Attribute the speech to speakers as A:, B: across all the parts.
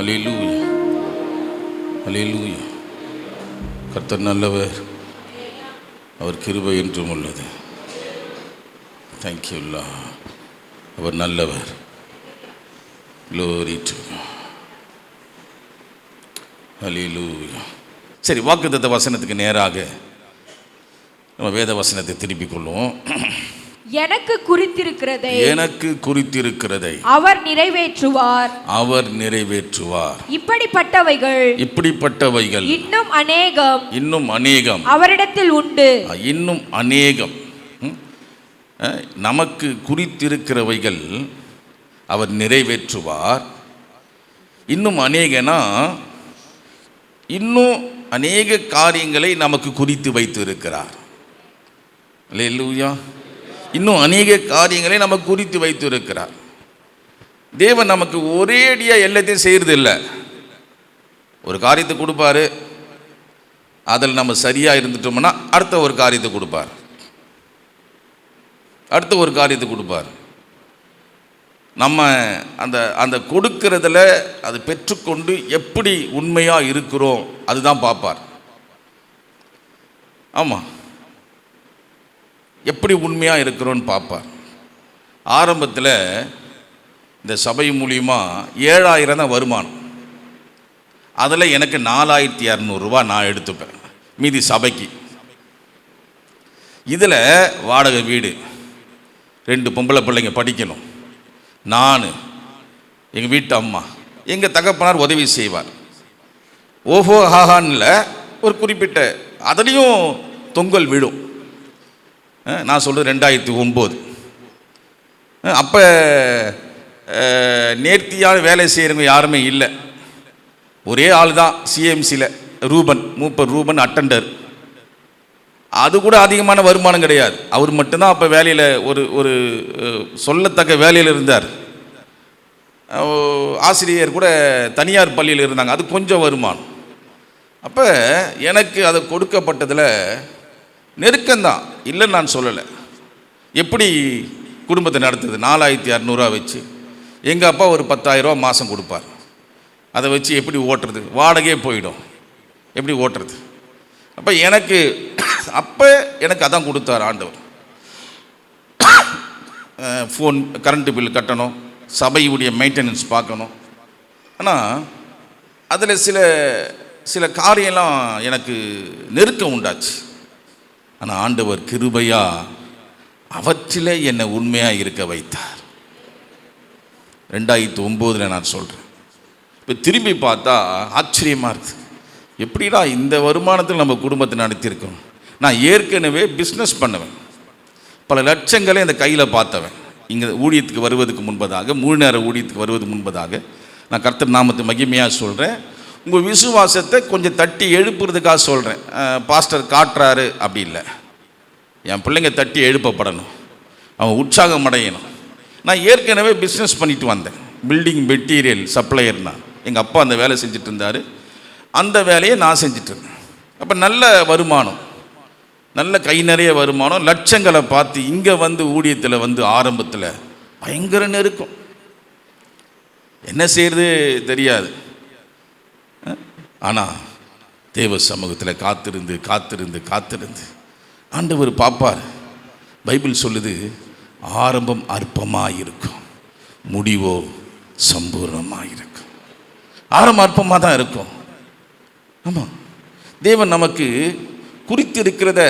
A: அலையிலூயா அலையிலூயா கர்த்தர் நல்லவர். அவர் கிருபை என்றும் உள்ளது. தேங்க்யூல்லா அவர் நல்லவர். க்ளோரி டு அலையிலூயா சரி வாக்குத்த வசனத்துக்கு நேராக நம்ம வேத வசனத்தை திருப்பிக் கொள்வோம்.
B: எனக்கு குறித்திருக்கிறதை
A: எனக்கு குறித்திருக்கிறதை
B: அவர் நிறைவேற்றுவார்.
A: அவர் நிறைவேற்றுவார்.
B: இப்படிப்பட்டவைகள்
A: இப்படிப்பட்டவைகள்
B: இன்னும் அநேகம்
A: இன்னும் அநேகம்
B: அவரிடத்தில் உண்டு.
A: இன்னும் அநேகம். நமக்கு குறித்திருக்கிறவைகள் அவர் நிறைவேற்றுவார். இன்னும் அநேகனா? இன்னும் அநேக காரியங்களை நமக்கு குறித்து வைத்து இருக்கிறார் அல்லேலூயா. இன்னும் அநேக காரியங்களை நம்ம குறித்து வைத்து இருக்கிறார் தேவன் நமக்கு ஒரே அடியாக எல்லாத்தையும் செய்கிறது இல்லை ஒரு காரியத்தை கொடுப்பாரு. அதில் நம்ம சரியாக இருந்துட்டோம்னா அடுத்த ஒரு காரியத்தை கொடுப்பார். அடுத்த ஒரு காரியத்தை கொடுப்பார். நம்ம அந்த அந்த கொடுக்கறதில் அது பெற்றுக்கொண்டு எப்படி உண்மையாக இருக்கிறோம் அதுதான் பார்ப்பார். ஆமாம் எப்படி உண்மையாக இருக்கிறோன்னு பார்ப்பார் ஆரம்பத்தில் இந்த சபை மூலியமாக ஏழாயிரம் தான் வருமானம். அதில் எனக்கு நாலாயிரத்தி இரநூறுவா நான் எடுத்துப்பேன் மீதி சபைக்கு. இதில் வாடகை வீடு ரெண்டு பொம்பளை பிள்ளைங்க படிக்கணும் நான் எங்கள் வீட்டு அம்மா எங்கள் தகப்பனார் உதவி செய்வார். ஓஹோ ஹாஹான்ல ஒரு குறிப்பிட்ட அதுலேயும் தொங்கல் விழும். நான் சொல்கிறது ரெண்டாயிரத்தி ஒம்பது. அப்போ நேர்த்தியான வேலை செய்கிறவங்க யாருமே இல்லை. ஒரே ஆள் தான் சிஎம்சியில் ரூபன் மூப்பர் ரூபன் அட்டண்டர் அது கூட அதிகமான வருமானம் கிடையாது. அவர் மட்டும்தான் அப்போ வேலையில் ஒரு ஒரு சொல்லத்தக்க வேலையில் இருந்தார். ஆசிரியர் கூட தனியார் பள்ளியில் இருந்தாங்க. அது கொஞ்சம் வருமானம். அப்போ எனக்கு அது கொடுக்கப்பட்டதில் நெருக்கம்தான். இல்லைன்னு நான் சொல்லலை. எப்படி குடும்பத்தை நடத்துது? நாலாயிரத்தி அறநூறுவா வச்சு. எங்கள் அப்பா ஒரு பத்தாயிரரூவா மாதம் கொடுப்பார். அதை வச்சு எப்படி ஓட்டுறது? வாடகையே போயிடும். எப்படி ஓட்டுறது? அப்போ எனக்கு அப்போ எனக்கு அதான் கொடுத்தார் ஆண்டவர். ஃபோன் கரண்ட்டு பில் கட்டணும். சபையுடைய மெயின்டெனன்ஸ் பார்க்கணும். ஆனால் அதில் சில சில காரியம்லாம் எனக்கு நெருக்கம் உண்டாச்சு. ஆனால் ஆண்டவர் கிருபையா அவற்றிலே என்னை உண்மையாக இருக்க வைத்தார். ரெண்டாயிரத்து ஒம்போதில் நான் சொல்கிறேன் இப்போ திரும்பி பார்த்தா ஆச்சரியமாக இருக்குது எப்படிடா இந்த வருமானத்தில் நம்ம குடும்பத்தை நடத்தியிருக்கோம் நான் ஏற்கனவே பிஸ்னஸ் பண்ணுவேன். பல லட்சங்களை இந்த கையில் பார்த்தவன். இங்கே ஊழியத்துக்கு வருவதற்கு முன்பதாக முழு நேர ஊழியத்துக்கு வருவதற்கு முன்பதாக நான் கர்த்தர் நாமத்தை மகிமையாக சொல்கிறேன் உங்கள் விசுவாசத்தை கொஞ்சம் தட்டி எழுப்புறதுக்காக சொல்கிறேன் பாஸ்டர் காட்டுறாரு அப்படி இல்லை. என் பிள்ளைங்க தட்டி எழுப்பப்படணும். அவன் உற்சாகம் அடையணும். நான் ஏற்கனவே பிஸ்னஸ் பண்ணிட்டு வந்தேன். பில்டிங் மெட்டீரியல் சப்ளையர் தான் எங்கள் அப்பா அந்த வேலை செஞ்சுட்டு இருந்தார். அந்த வேலையை நான் செஞ்சுட்டு இருந்தேன். அப்போ நல்ல வருமானம். நல்ல கை நிறைய வருமானம். லட்சங்களை பார்த்து இங்கே வந்து ஊழியத்தில் வந்து ஆரம்பத்தில் பயங்கர நெருக்கம். என்ன செய்யறது தெரியாது. ஆனால் தேவ சமூகத்தில் காத்திருந்து காத்திருந்து காத்திருந்து ஆண்டவர் பார்ப்பார். பைபிள் சொல்லுது ஆரம்பம் அற்பமாக இருக்கும் முடிவோ சம்பூர்ணமாக இருக்கும் ஆரம்பம் அற்பமாக தான் இருக்கும். ஆமாம் தேவன் நமக்கு குறித்து இருக்கிறத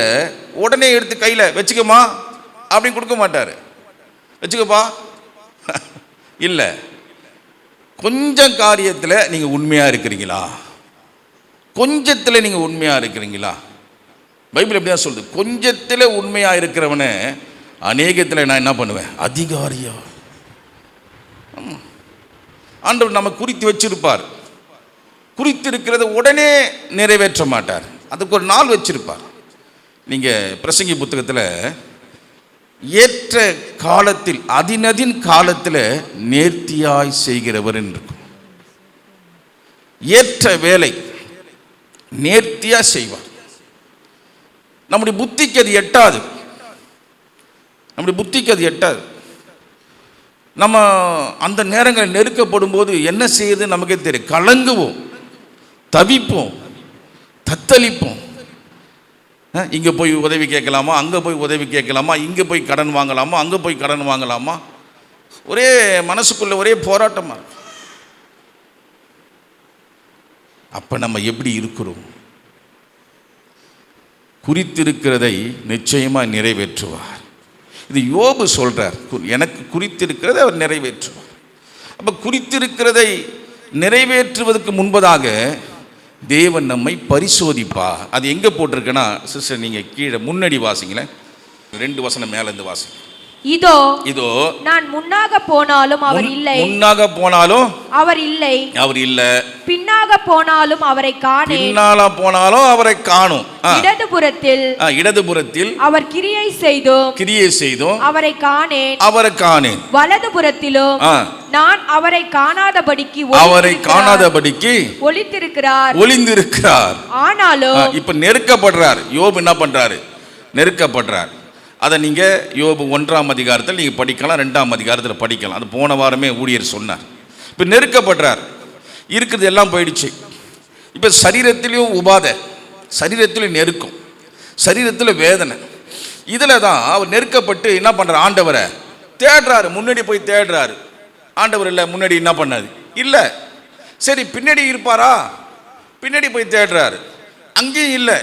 A: உடனே எடுத்து கையில் வச்சுக்கோமா? அப்படின்னு கொடுக்க மாட்டார். வச்சுக்கப்பா. இல்லை. கொஞ்சம் காரியத்தில் நீங்கள் உண்மையாக இருக்கிறீங்களா? கொஞ்சத்தில் நீங்கள் உண்மையாக இருக்கிறீங்களா? பைபிள் எப்படியா சொல்லுது? கொஞ்சத்தில் உண்மையாக இருக்கிறவனை அநேகத்தில் நான் என்ன பண்ணுவேன்? அதிகாரியா. ஆண்டவர் நம்ம குறித்து வச்சிருப்பார். குறித்து இருக்கிறத உடனே நிறைவேற்ற மாட்டார். அதுக்கு ஒரு நாள் வச்சிருப்பார். நீங்கள் பிரசங்கி புத்தகத்தில் ஏற்ற காலத்தில் அதினதின் காலத்தில் நேர்த்தியாய் செய்கிறவர் என்று இருக்கும். ஏற்ற வேலை. நேர்த்தியா செய்வார். நம்முடைய புத்திக்கு அது எட்டாது. நம்முடைய புத்திக்கு அது எட்டாது. நம்ம அந்த நேரங்கள் நெருக்கப்படும் போது என்ன செய்யுது? நமக்கே தெரியும். கலங்குவோம். தவிப்போம். தத்தளிப்போம். இங்கே போய் உதவி கேட்கலாமா? அங்கே போய் உதவி கேட்கலாமா? இங்கே போய் கடன் வாங்கலாமா? அங்கே போய் கடன் வாங்கலாமா? ஒரே மனசுக்குள்ள ஒரே போராட்டமாக இருக்கும் அப்போ நம்ம எப்படி இருக்கிறோம்? குறித்திருக்கிறதை நிச்சயமாக நிறைவேற்றுவார். இது யோபு சொல்கிறார் எனக்கு குறித்திருக்கிறதை அவர் நிறைவேற்றுவார். அப்போ குறித்திருக்கிறதை நிறைவேற்றுவதற்கு முன்பதாக தேவன் நம்மை பரிசோதிப்பார். அது எங்கே போட்டிருக்குன்னா சிஸ்டர் நீங்கள் கீழே முன்னாடி வாசிங்களேன். ரெண்டு வசனம் மேலேருந்து வாசிங்க.
B: இதோ
A: இதோ
B: நான் முன்னாக போனாலும் அவர் இல்லை.
A: முன்னாக போனாலும்
B: அவர் இல்லை.
A: அவர் இல்லை.
B: பின்னாக போனாலும் அவரை காணேன்.
A: பின்னால போனாலும் அவரை காணும்.
B: இடதுபுறத்தில்
A: இடதுபுறத்தில்
B: அவர் கிரியை செய்தும்
A: கிரியை செய்தும்
B: அவரை காணேன்.
A: அவரை காணேன்.
B: வலதுபுறத்திலும் நான் அவரை காணாதபடிக்கு
A: அவரை. காணாதபடிக்கு
B: ஒளித்திருக்கிறார்.
A: ஒளிந்திருக்கிறார்.
B: ஆனாலும்
A: இப்ப நெருக்கப்படுறார். யோபு என்ன பண்றாரு? நெருக்கப்படுறார். அதை நீங்கள் யோபு ஒன்றாம் அதிகாரத்தில் நீங்கள் படிக்கலாம் ரெண்டாம் அதிகாரத்தில் படிக்கலாம். அது போன வாரமே ஊழியர் சொன்னார். இப்போ நெருக்கப்படுறார். இருக்கிறது எல்லாம் போயிடுச்சு. இப்போ சரீரத்திலையும் உபாதை சரீரத்திலையும் நெருக்கம் சரீரத்தில் வேதனை. இதில் தான் அவர் நெருக்கப்பட்டு என்ன பண்றார்? ஆண்டவரை தேடுறாரு. முன்னாடி போய் தேடுறாரு. ஆண்டவர் இல்லை முன்னாடி என்ன பண்ணாது இல்லை. சரி பின்னாடி இருப்பாரா? பின்னாடி போய் தேடுறாரு. அங்கேயும் இல்லை.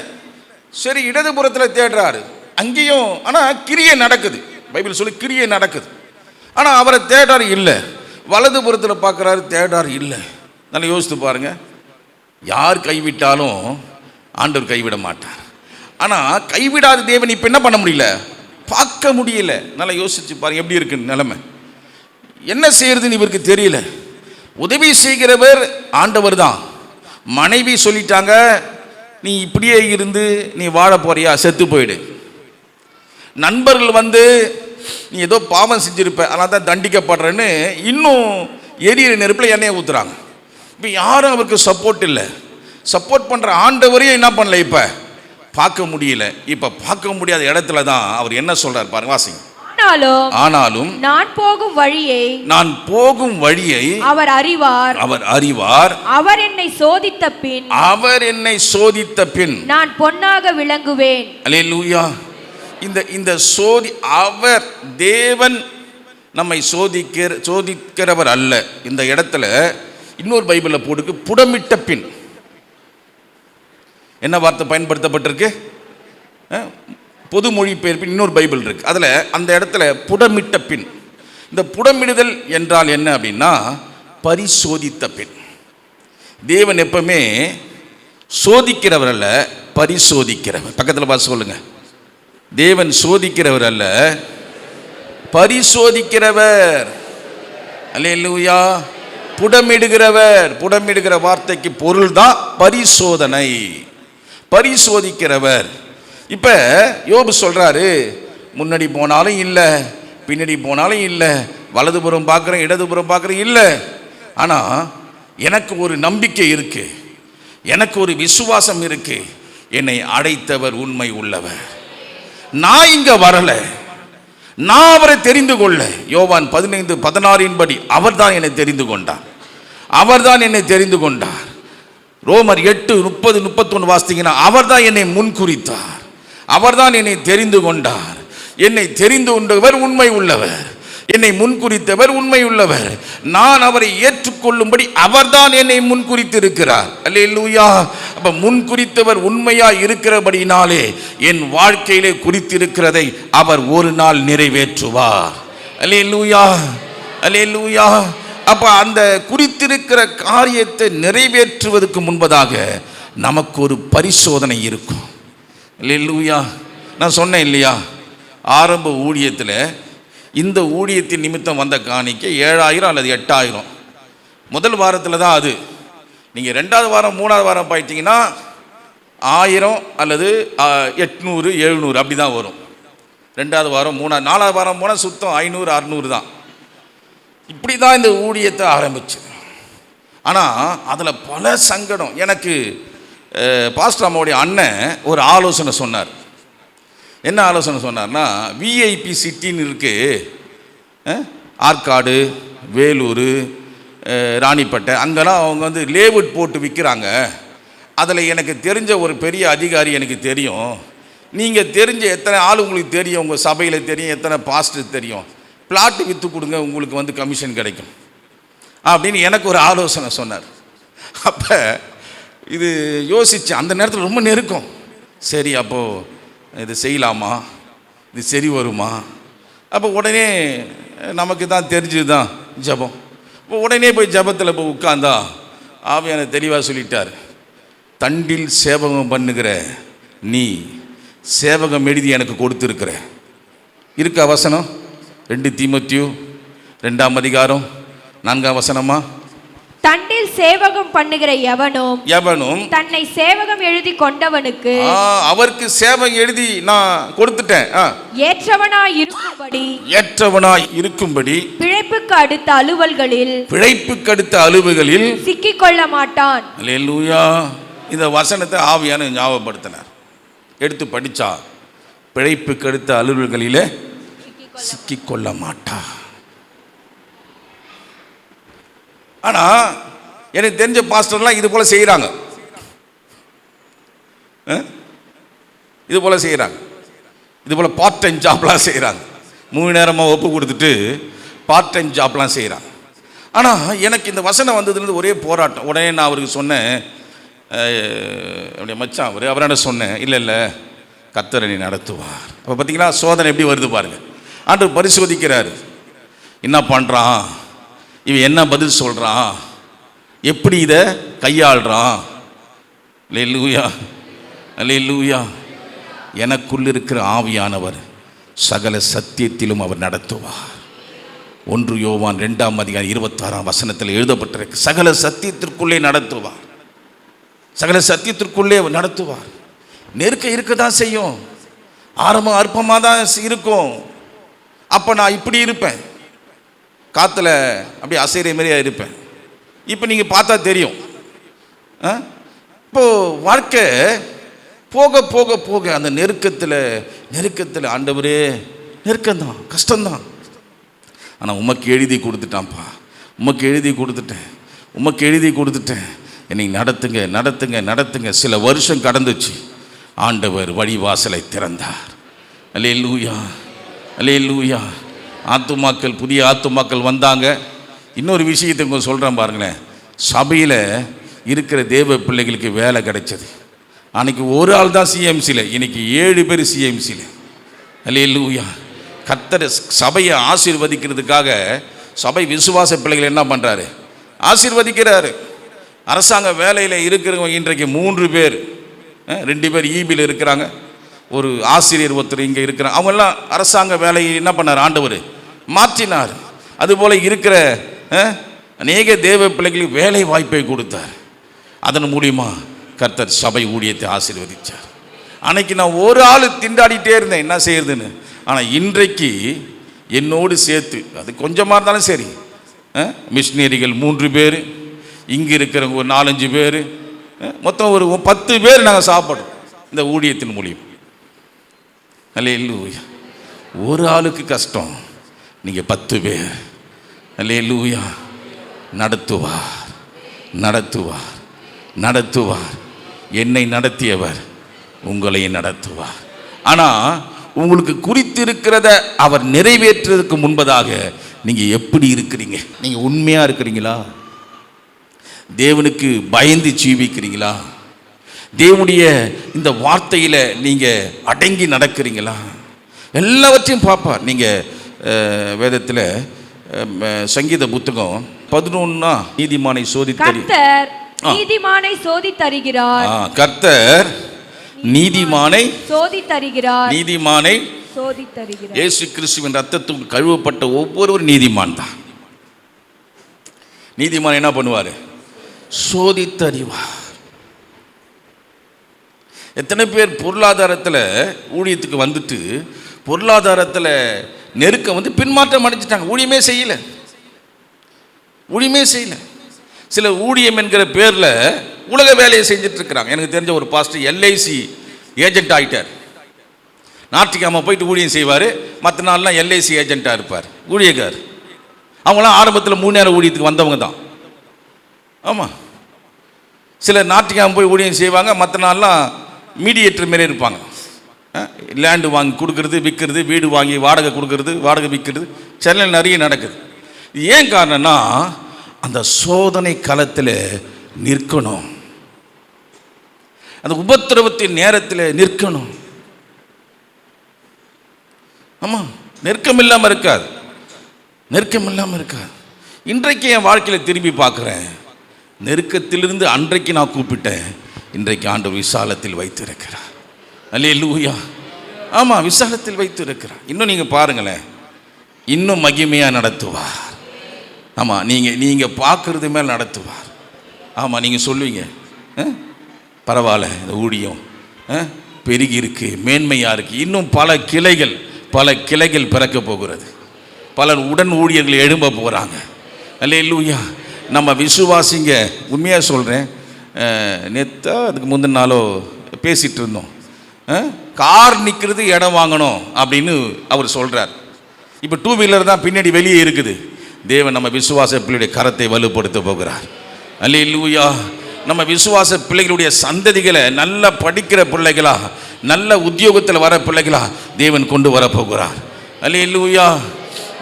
A: சரி இடதுபுறத்தில் தேடுறாரு. அங்கேயும் ஆனால் கிரியை நடக்குது. பைபிள் சொல்லி கிரியை நடக்குது. ஆனால் அவரை தேடார் இல்லை. வலதுபுறத்தில் பார்க்குறாரு தேடார் இல்லை. நல்லா யோசித்து பாருங்க. யார் கைவிட்டாலும் ஆண்டவர் கைவிட மாட்டார். ஆனால் கைவிடாத தேவன் இப்போ என்ன பண்ண முடியல? பார்க்க முடியல. நல்லா யோசிச்சு பாருங்க எப்படி இருக்கு நிலைமை? என்ன செய்யறதுன்னு இவருக்கு தெரியல. உதவி செய்கிறவர் ஆண்டவர் தான். மனைவி சொல்லிட்டாங்க நீ இப்படியே இருந்து நீ வாழ போறியா? செத்து போயிடு. நண்பர்கள் வந்து நீ ஏதோ பாவம் செஞ்சிருப்ப அதனால தான் தண்டிக்கப்படுறேன்னு இன்னும் எரியிற நெருப்பில் எண்ணெயை ஊத்துறாங்க. இப்போ யாரும் அவருக்கு சப்போர்ட் இல்லை. சப்போர்ட் பண்ணுற ஆண்டவரையும் என்ன பண்ணல இப்போ? பார்க்க முடியல. இப்போ பார்க்க முடியாத இடத்துல தான் அவர் என்ன சொல்றார் பாருங்க வாசிங்க.
B: ஆனாலும் நான் போகும் வழியை
A: நான் போகும் வழியை
B: அவர் அறிவார்.
A: அவர் அறிவார்.
B: அவர் என்னை சோதித்த பின்
A: அவர் என்னை சோதித்த பின்
B: நான் பொன்னாக விளங்குவேன்.
A: அல்லேலூயா. இந்த இந்த சோதி அவர் தேவன் நம்மை சோதிக்கிற சோதிக்கிறவர் அல்ல. இந்த இடத்துல இன்னொரு பைபிளில் போட்டுக்கு புடமிட்ட பின். என்ன வார்த்தை பயன்படுத்தப்பட்டிருக்கு? அஹ், பொது மொழிபெயர்ப்பின் இன்னொரு பைபிள் இருக்கு. அதில் அந்த இடத்துல புடமிட்ட பின். இந்த புடமிடுதல் என்றால் என்ன அப்படின்னா பரிசோதித்த பின். தேவன் எப்பவுமே சோதிக்கிறவர் அல்ல பரிசோதிக்கிறவர். பக்கத்தில் பார்த்து சொல்லுங்கள் தேவன் சோதிக்கிறவர் அல்ல பரிசோதிக்கிறவர். அல்லேலூயா. புடமிடுகிறவர். புடமிடுகிற வார்த்தைக்கு பொருள் தான் பரிசோதனை. பரிசோதிக்கிறவர். இப்ப யோபு சொல்றாரு முன்னாடி போனாலும் இல்லை பின்னாடி போனாலும் இல்லை வலதுபுறம் பார்க்குறேன் இடதுபுறம் பார்க்குறேன் இல்லை. ஆனால் எனக்கு ஒரு நம்பிக்கை இருக்குது எனக்கு ஒரு விசுவாசம் இருக்குது என்னை அடைத்தவர் உண்மை உள்ளவர். நான் இங்க வரல. நான் அவரை தெரிந்து கொள்ள. யோவான் பதினைந்து பதினாறின் படி அவர்தான் என்னை தெரிந்து கொண்டார். அவர் தான் என்னை தெரிந்து கொண்டார். ரோமர் எட்டு முப்பது முப்பத்தொன்று வாசித்தீங்கன்னா அவர்தான் என்னை முன்குறித்தார் அவர்தான் என்னை தெரிந்து கொண்டார். என்னை தெரிந்து கொண்டவர் உண்மை உள்ளவர். என்னை முன்குறித்தவர் உண்மை உள்ளவர். நான் அவரை ஏற்றுக்கொள்ளும்படி அவர்தான் என்னை முன்குறித்திருக்கிறார் அல்லேலூயா. அப்போ முன் குறித்தவர் உண்மையாக இருக்கிறபடினாலே என் வாழ்க்கையிலே குறித்திருக்கிறதை அவர் ஒரு நாள் நிறைவேற்றுவார். அலே லூயா அப்போ அந்த குறித்திருக்கிற காரியத்தை நிறைவேற்றுவதற்கு முன்பதாக நமக்கு ஒரு பரிசோதனை இருக்கும். இல்லையா நான் சொன்னேன் இல்லையா? ஆரம்ப ஊழியத்தில் இந்த ஊழியத்தின் நிமித்தம் வந்த காணிக்க ஏழாயிரம் அல்லது எட்டாயிரம். முதல் வாரத்தில் தான் அது. நீங்கள் ரெண்டாவது வாரம் மூணாவது வாரம் போயிட்டீங்கன்னா ஆயிரம் அல்லது எட்நூறு எழுநூறு அப்படி தான் வரும். ரெண்டாவது வாரம் மூணாவது நாலாவது வாரம் போனால் சுத்தம் ஐநூறு அறநூறு தான். இப்படி தான் இந்த ஊழியத்தை ஆரம்பிச்சு. ஆனால் அதில் பல சங்கடம். எனக்கு அஹ், பாஸ்டர் அம்மாவுடைய அண்ணன் ஒரு ஆலோசனை சொன்னார். என்ன ஆலோசனை சொன்னார்னா விஐபி சிட்டின்னு இருக்குது ஆற்காடு வேலூர் ராணிப்பேட்டை. அங்கெல்லாம் அவங்க வந்து லேவுட் போட்டு விற்கிறாங்க அதில் எனக்கு தெரிஞ்ச ஒரு பெரிய அதிகாரி எனக்கு தெரியும். நீங்கள் தெரிஞ்ச எத்தனை ஆள் உங்களுக்கு தெரியும்? உங்கள் சபையில் தெரியும். எத்தனை பாஸ்ட் தெரியும்? பிளாட்டு விற்று கொடுங்க உங்களுக்கு வந்து கமிஷன் கிடைக்கும். அப்படின்னு எனக்கு ஒரு ஆலோசனை சொன்னார். அப்போ இது யோசித்தேன் அந்த நேரத்தில் ரொம்ப நெருக்கம். சரி அப்போது இது செய்யலாமா? இது சரி வருமா? அப்போ உடனே நமக்கு தான் தெரிஞ்சது தான் ஜபம். இப்போ உடனே போய் ஜபத்தில் போய் உட்காந்தா ஆவியான தெளிவாக சொல்லிட்டார் தண்டில் சேவகம் பண்ணுகிற நீ சேவகம் எழுதி எனக்கு கொடுத்துருக்கிற. இருக்கா வசனம்? ரெண்டு தீமத்தியு ரெண்டாம் அதிகாரம் நான்காம் வசனமா?
B: தண்டில் சேவகம் பண்ணுகிற எவனும்
A: எவனும்
B: தன்னை சேவகம் எழுதி கொண்டவனுக்கு
A: அவருக்கு சேவை எழுதி நான் கொடுத்துட்டேன்.
B: ஏற்றவனாய் இருக்கும்படி
A: ஏற்றவனாய் இருக்கும்படி
B: பிழைப்புக்கு அடுத்த அலுவல்களில்
A: பிழைப்புக்கு அடுத்த அலுவல்களில்
B: சிக்கிக் கொள்ள மாட்டான்.
A: அல்லேலூயா. இந்த வசனத்தை ஆவியான ஞாபகப்படுத்தினார். எடுத்து படிச்சா பிழைப்புக்கு அடுத்த அலுவல்களிலே சிக்கிக்கொள்ள மாட்டா ஆனால் எனக்கு தெரிஞ்ச பாஸ்டர்லாம் இது போல் செய்கிறாங்க இது போல் செய்கிறாங்க இது போல் பார்ட் டைம் ஜாப்லாம் செய்கிறாங்க மூணு நேரமாக ஒப்பு கொடுத்துட்டு பார்ட் டைம் ஜாப்லாம் செய்கிறாங்க ஆனால் எனக்கு இந்த வசனம் வந்ததுலேருந்து ஒரே போராட்டம். உடனே நான் அவருக்கு சொன்னேன். அப்படியே மச்சான் அவர் அவரான சொன்னேன்? இல்லை இல்லை கத்தரணி நடத்துவார். அப்போ பார்த்தீங்கன்னா சோதனை எப்படி வருது பாருங்க. ஆண்டு பரிசோதிக்கிறார். என்ன பண்ணுறான் இவன் என்ன பதில் சொல்கிறான் எப்படி இதை கையாளுறான்? லூயா லூயா எனக்குள் இருக்கிற ஆவியானவர் சகல சத்தியத்திலும் அவர் நடத்துவார். ஒன்று யோவான் ரெண்டாம் அதிகாரம் இருபத்தாறாம் வசனத்தில் எழுதப்பட்டிருக்கு. சகல சத்தியத்திற்குள்ளே நடத்துவார். சகல சத்தியத்திற்குள்ளே அவர் நடத்துவார். நெருக்க இருக்க தான் செய்யும். ஆரம்பம் அற்பமாக தான் இருக்கும். அப்போ நான் இப்படி இருப்பேன். காற்றுல அப்படியே அசைகிற மாதிரியா இருப்பேன். இப்போ நீங்கள் பார்த்தா தெரியும். ஆ? இப்போ வாழ்க்கை போக போக போக அந்த நெருக்கத்தில் நெருக்கத்தில் ஆண்டவரே நெருக்கம்தான் கஷ்டம்தான். ஆனால் உமக்கு எழுதி கொடுத்துட்டான்ப்பா. உமக்கு எழுதி கொடுத்துட்டேன். உமக்கு எழுதி கொடுத்துட்டேன். என்னை நடத்துங்க நடத்துங்க நடத்துங்க. சில வருஷம் கடந்துச்சு. ஆண்டவர் வழிவாசலை திறந்தார். அலே லூயா அலே லூயா ஆத்துமாக்கள் புதிய ஆத்துமாக்கள் வந்தாங்க. இன்னொரு விஷயத்தை கொஞ்சம் சொல்கிறேன் பாருங்களேன். சபையில் இருக்கிற தேவ பிள்ளைகளுக்கு வேலை கிடைச்சது. அன்னைக்கு ஒரு ஆள் தான் சிஎம்சியில் இன்னைக்கு ஏழு பேர் சிஎம்சியில் அல்லேலூயா. கத்தரை சபையை ஆசீர்வதிக்கிறதுக்காக சபை விசுவாச பிள்ளைகள் என்ன பண்ணுறாரு ஆசீர்வதிக்கிறாரு. அரசாங்க வேலையில் இருக்கிறவங்க இன்றைக்கு மூன்று பேர். ரெண்டு பேர் ஈபியில் இருக்கிறாங்க. ஒரு ஆசிரியர் ஒருத்தர் இங்கே இருக்கிற அவங்கெல்லாம் அரசாங்க வேலையை என்ன பண்ணார்? ஆண்டவர் மாற்றினார். அதுபோல் இருக்கிற அநேக தேவ பிள்ளைகளுக்கு வேலை வாய்ப்பை கொடுத்தார். அதன் மூலியமா கர்த்தர் சபை ஊழியத்தை ஆசீர்வதிச்சார். அன்னைக்கு நான் ஒரு ஆள் திண்டாடிட்டே இருந்தேன். என்ன செய்யறதுன்னு? ஆனால் இன்றைக்கு என்னோடு சேர்த்து அது கொஞ்சமாக இருந்தாலும் சரி மிஷினரிகள் மூன்று பேர் இங்கே இருக்கிறவங்க ஒரு நாலஞ்சு பேர் மொத்தம் ஒரு பத்து பேர் நாங்கள் சாப்பிட்றோம். இந்த ஊழியத்தின் மூலியம். அல்லே லூயா ஒரு ஆளுக்கு கஷ்டம். நீங்கள் பத்து பேர். அல்லே லூயா நடத்துவார். நடத்துவார். நடத்துவார். என்னை நடத்தியவர் உங்களையும் நடத்துவார். ஆனால் உங்களுக்கு குறித்திருக்கிறத அவர் நிறைவேற்றுறதுக்கு முன்பதாக நீங்கள் எப்படி இருக்கிறீங்க? நீங்கள் உண்மையாக இருக்கிறீங்களா? தேவனுக்கு பயந்து ஜீவிக்கிறீங்களா? தேவனுடைய இந்த வார்த்தையில் நீங்கள் அடங்கி நடக்கிறீங்களா? எல்லாவற்றையும் பார்ப்பார். நீங்கள் வேதத்தில் சங்கீத புத்தகம் பதினொன்னா நீதிமானை ஆ.
B: நீதிமானை சோதி தருகிறார்
A: ஆ, கர்த்தர் நீதிமானை
B: சோதி தருகிறார்
A: நீதிமானை
B: சோதி தருகிறார்
A: இயேசு கிறிஸ்துவின் ரத்தத்துக்கு கழுவப்பட்ட ஒவ்வொருவரும் நீதிமான் தான். நீதிமான் என்ன பண்ணுவார்? சோதித்தறிவார். எத்தனை பேர் பொருளாதாரத்தில் ஊழியத்துக்கு வந்துட்டு பொருளாதாரத்தில் நெருக்கம் வந்து பின்மாற்றம் அடைஞ்சிட்டாங்க. ஊழியமே செய்யலை. ஊழியமே செய்யலை. சில ஊழியம் என்கிற பேரில் உலக வேலையை செஞ்சுட்டு இருக்கிறாங்க. எனக்கு தெரிஞ்ச ஒரு பாஸ்டர் எல்ஐசி ஏஜென்ட் ஆகிட்டார் ஞாயிற்றுக்கிழமை போயிட்டு ஊழியம் செய்வார். மற்ற நாள்லாம் எல்ஐசி ஏஜென்ட்டாக இருப்பார். ஊழியக்கார். அவங்களாம் ஆரம்பத்தில் மூணு நேரம் ஊழியத்துக்கு வந்தவங்க தான். ஆமாம் சில ஞாயிற்றுக்கிழமை போய் ஊழியம் செய்வாங்க. மற்ற நாள்லாம் மீடியேட்டர் மாரி இருப்பாங்க. லேண்டு வாங்கி கொடுக்கறது விற்கிறது வீடு வாங்கி வாடகை கொடுக்கறது வாடகை விற்கிறது சென்னையில் நிறைய நடக்குது. ஏன் காரணம்னா அந்த சோதனை களத்தில் நிற்கணும். அந்த உபத்திரவத்தின் நேரத்தில் நிற்கணும். ஆமாம் நெருக்கம் இல்லாமல் இருக்காது. நெருக்கம் இல்லாமல் இருக்காது. இன்றைக்கு என் வாழ்க்கையில் திரும்பி பார்க்குறேன். நெருக்கத்திலிருந்து அன்றைக்கு நான் கூப்பிட்டேன். இன்றைக்கு ஆண்டு விசாலத்தில் வைத்திருக்கிறார். அல்லே லூயா ஆமாம் விசாலத்தில் வைத்திருக்கிறார். இன்னும் நீங்கள் பாருங்களேன். இன்னும் மகிமையாக நடத்துவார். ஆமாம் நீங்கள் நீங்கள் பார்க்குறது மேல் நடத்துவார். ஆமாம் நீங்கள் சொல்லுவீங்க. ஆ? பரவாயில்ல இந்த ஊழியம். ஆ? பெருகி இருக்கு மேன்மையாக இருக்குது இன்னும் பல கிளைகள் பல கிளைகள் பிறக்க போகிறது. பலர் உடன் ஊழியர்கள் எழும்ப போகிறாங்க அல்ல இல்லையா நம்ம விசுவாசிங்க உண்மையாக சொல்கிறேன் நேற்று அதுக்கு முந்தின நாளோ பேசிகிட்டு இருந்தோம் ஆ? கார் நிற்கிறது இடம் வாங்கணும் அப்படின்னு அவர் சொல்கிறார் இப்போ டூ வீலர் தான் பின்னாடி வெளியே இருக்குது. தேவன் நம்ம விசுவாச பிள்ளையுடைய கரத்தை வலுப்படுத்த போகிறார். அல்லேலூயா நம்ம விசுவாச பிள்ளைகளுடைய சந்ததிகளை நல்லா படிக்கிற பிள்ளைகளா நல்ல உத்தியோகத்தில் வர பிள்ளைகளா தேவன் கொண்டு வர போகிறார் அல்லேலூயா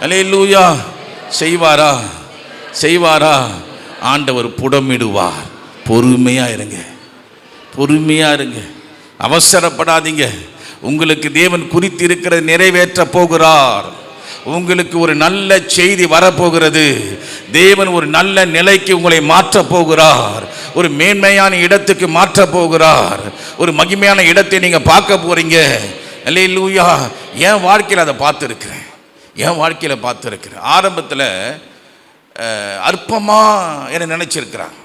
A: அல்லேலூயா செய்வாரா? செய்வாரா? ஆண்டவர் புடமிடுவார். பொறுமையாக இருங்க. பொறுமையாக இருங்க. அவசரப்படாதீங்க. உங்களுக்கு தேவன் குறித்திருக்கிற நிறைவேற்ற போகிறார். உங்களுக்கு ஒரு நல்ல செய்தி வரப்போகிறது. தேவன் ஒரு நல்ல நிலைக்கு உங்களை மாற்றப் போகிறார். ஒரு மேன்மையான இடத்துக்கு மாற்றப் போகிறார். ஒரு மகிமையான இடத்தை நீங்கள் பார்க்க போறீங்க. அல்லேலூயா. என் வாழ்க்கையில் அதை பார்த்துருக்குறேன். என் வாழ்க்கையில் பார்த்துருக்குறேன். ஆரம்பத்தில் அற்பமாக என்ன நினச்சிருக்கிறான்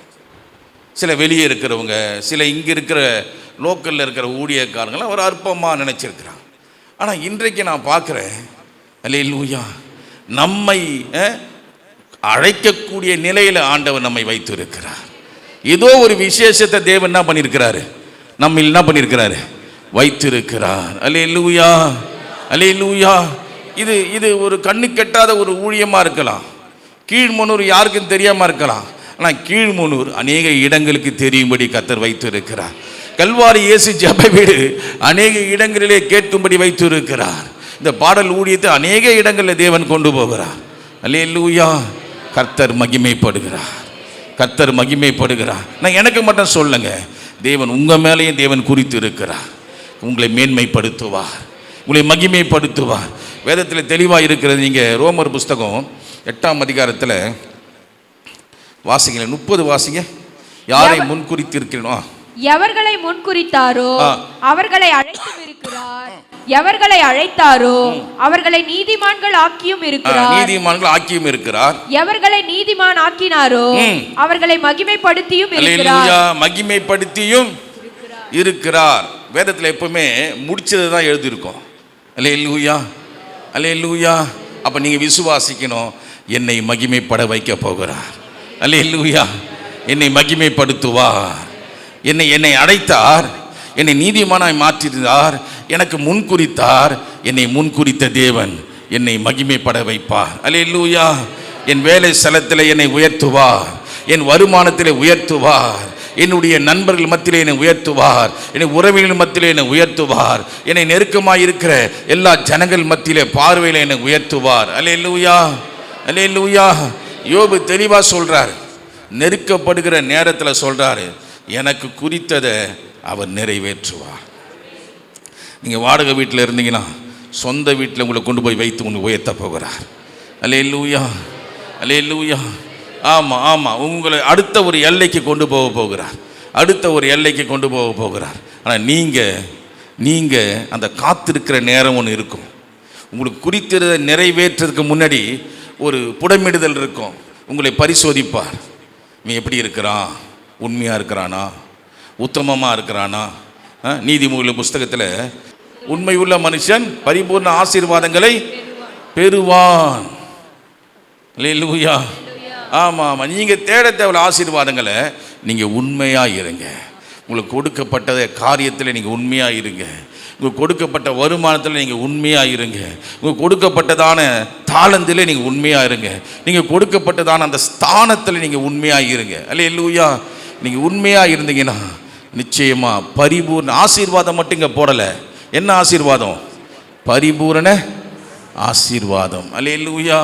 A: சில வெளியே இருக்கிறவங்க சில இங்கே இருக்கிற லோக்கலில் இருக்கிற ஊழியக்காரங்களாம் ஒரு அற்பமாக நினச்சிருக்கிறான். ஆனால் இன்றைக்கு நான் பார்க்குறேன் அல்லேலூயா நம்மை அழைக்கக்கூடிய நிலையில் ஆண்டவர் நம்மை வைத்திருக்கிறார். ஏதோ ஒரு விசேஷத்தை தேவன் என்ன பண்ணியிருக்கிறாரு? நம்ம என்ன பண்ணியிருக்கிறாரு? வைத்திருக்கிறார். அலே லூயா இது இது ஒரு கண்ணு கெட்டாத ஒரு ஊழியமாக இருக்கலாம். கீழ்மனூர் யாருக்கும் தெரியாமல் இருக்கலாம். ஆனால் கீழ்மனூர் அநேக இடங்களுக்கு தெரியும்படி கத்தர் வைத்திருக்கிறார். கல்வாரி இயேசு ஜப வீடு அநேக இடங்களிலே கேட்கும்படி வைத்திருக்கிறார். இந்த பாடல் ஊழியத்தை அநேக இடங்களில் தேவன் கொண்டு போகிறார். அல்லேலூயா. கர்த்தர் மகிமைப்படுகிறார். கர்த்தர் மகிமைப்படுகிறார். நான் எனக்கு மட்டும் சொல்லுங்க. தேவன் உங்கள் மேலேயும் தேவன் குறித்து இருக்கிறார் உங்களை மேன்மைப்படுத்துவார். உங்களை மகிமைப்படுத்துவார். வேதத்தில் தெளிவாக இருக்கிறது நீங்கள் ரோமர் புஸ்தகம் எட்டாம் அதிகாரத்தில் வாசிங்க முப்பது வாசிங்க. யாரை முன்குறித்திருக்கிறனோ?
B: எவர்களை முன்குறித்தாரோ. அவர்களை அழைத்தும் இருக்கிறார். எவர்களை அழைத்தாரோ அவர்களை நீதிமான்கள் ஆக்கியும் இருக்கிறார்.
A: நீதிமான்கள் ஆக்கியும் இருக்கிறார்.
B: எவர்களை நீதிமான் ஆக்கினாரோ. அவர்களை மகிமைப்படுத்தியும் இருக்கிறார்.
A: மகிமைப்படுத்தியும் இருக்கிறார். வேதத்தில் எப்பவுமே முடிச்சது தான் எழுதியிருக்கோம். அல்லேலூயா அல்லேலூயா. அப்போ நீங்கள் விசுவாசிக்கணும் என்னை மகிமைப்பட வைக்க போகிறார். அல்லேலூயா. என்னை மகிமைப்படுத்துவார். என்னை என்னை அடைத்தார். என்னை நீதிமானாய் மாற்றினார் எனக்கு முன்குறித்தார் என்னை முன்குறித்த தேவன் என்னை மகிமைப்பட வைப்பார். அல்லேலூயா. என் வேலை ஸ்தலத்தில் என்னை உயர்த்துவார். என் வருமானத்தில் உயர்த்துவார். என்னுடைய நண்பர்கள் மத்தியிலே என்னை உயர்த்துவார். என்னை உறவினர்கள் மத்தியிலே என்னை உயர்த்துவார். என்னை நெருக்கமாக இருக்கிற எல்லா ஜனங்கள் மத்தியிலே பார்வையில் என்னை உயர்த்துவார். அல்லேலூயா. அல்லேலூயா. யோபு தெளிவாக சொல்கிறார் நெருக்கப்படுகிற நேரத்தில் சொல்கிறாரு எனக்கு குறித்ததை அவர் நிறைவேற்றுவார். நீங்கள் வாடகை வீட்டில் இருந்தீங்கன்னா சொந்த வீட்டில் உங்களை கொண்டு போய் வைத்து உங்களுக்கு உயர்த்த போகிறார். அல்லே லூயா அல்லே லூயா ஆமாம் ஆமாம் உங்களை அடுத்த ஒரு எல்லைக்கு கொண்டு போக போகிறார். அடுத்த ஒரு எல்லைக்கு கொண்டு போக போகிறார். ஆனால் நீங்கள் நீங்கள் அந்த காத்திருக்கிற நேரம் ஒன்று இருக்கும். உங்களுக்கு குறித்திருந்த நிறைவேற்றதுக்கு முன்னாடி ஒரு புடமிடுதல் இருக்கும். உங்களை பரிசோதிப்பார். இவன் எப்படி இருக்கிறான் உண்மையாக இருக்கிறானா? உத்தமமாக இருக்கிறானா? நீதிமொழி புஸ்தகத்தில் உண்மை உள்ள மனுஷன் பரிபூர்ண ஆசீர்வாதங்களை பெறுவான். லூயா ஆமாம் ஆமாம் நீங்கள் தேட தேவையில்ல ஆசீர்வாதங்களை நீங்கள் உண்மையாக இருங்க. உங்களுக்கு கொடுக்கப்பட்டத காரியத்தில் நீங்கள் உண்மையாக இருங்க உங்கள் கொடுக்கப்பட்ட வருமானத்தில் நீங்கள் உண்மையாக இருங்க உங்கள் கொடுக்கப்பட்டதான தாளந்திலே நீங்கள் உண்மையாக இருங்க நீங்கள் கொடுக்கப்பட்டதான அந்த ஸ்தானத்தில் நீங்கள் உண்மையாக இருங்க அல்ல இல்லையா நீங்கள் உண்மையாக இருந்தீங்கன்னா நிச்சயமாக பரிபூர்ண ஆசீர்வாதம் மட்டும் இங்கே போடலை. என்ன ஆசீர்வாதம்? பரிபூரண ஆசீர்வாதம். அல்ல இல்லையா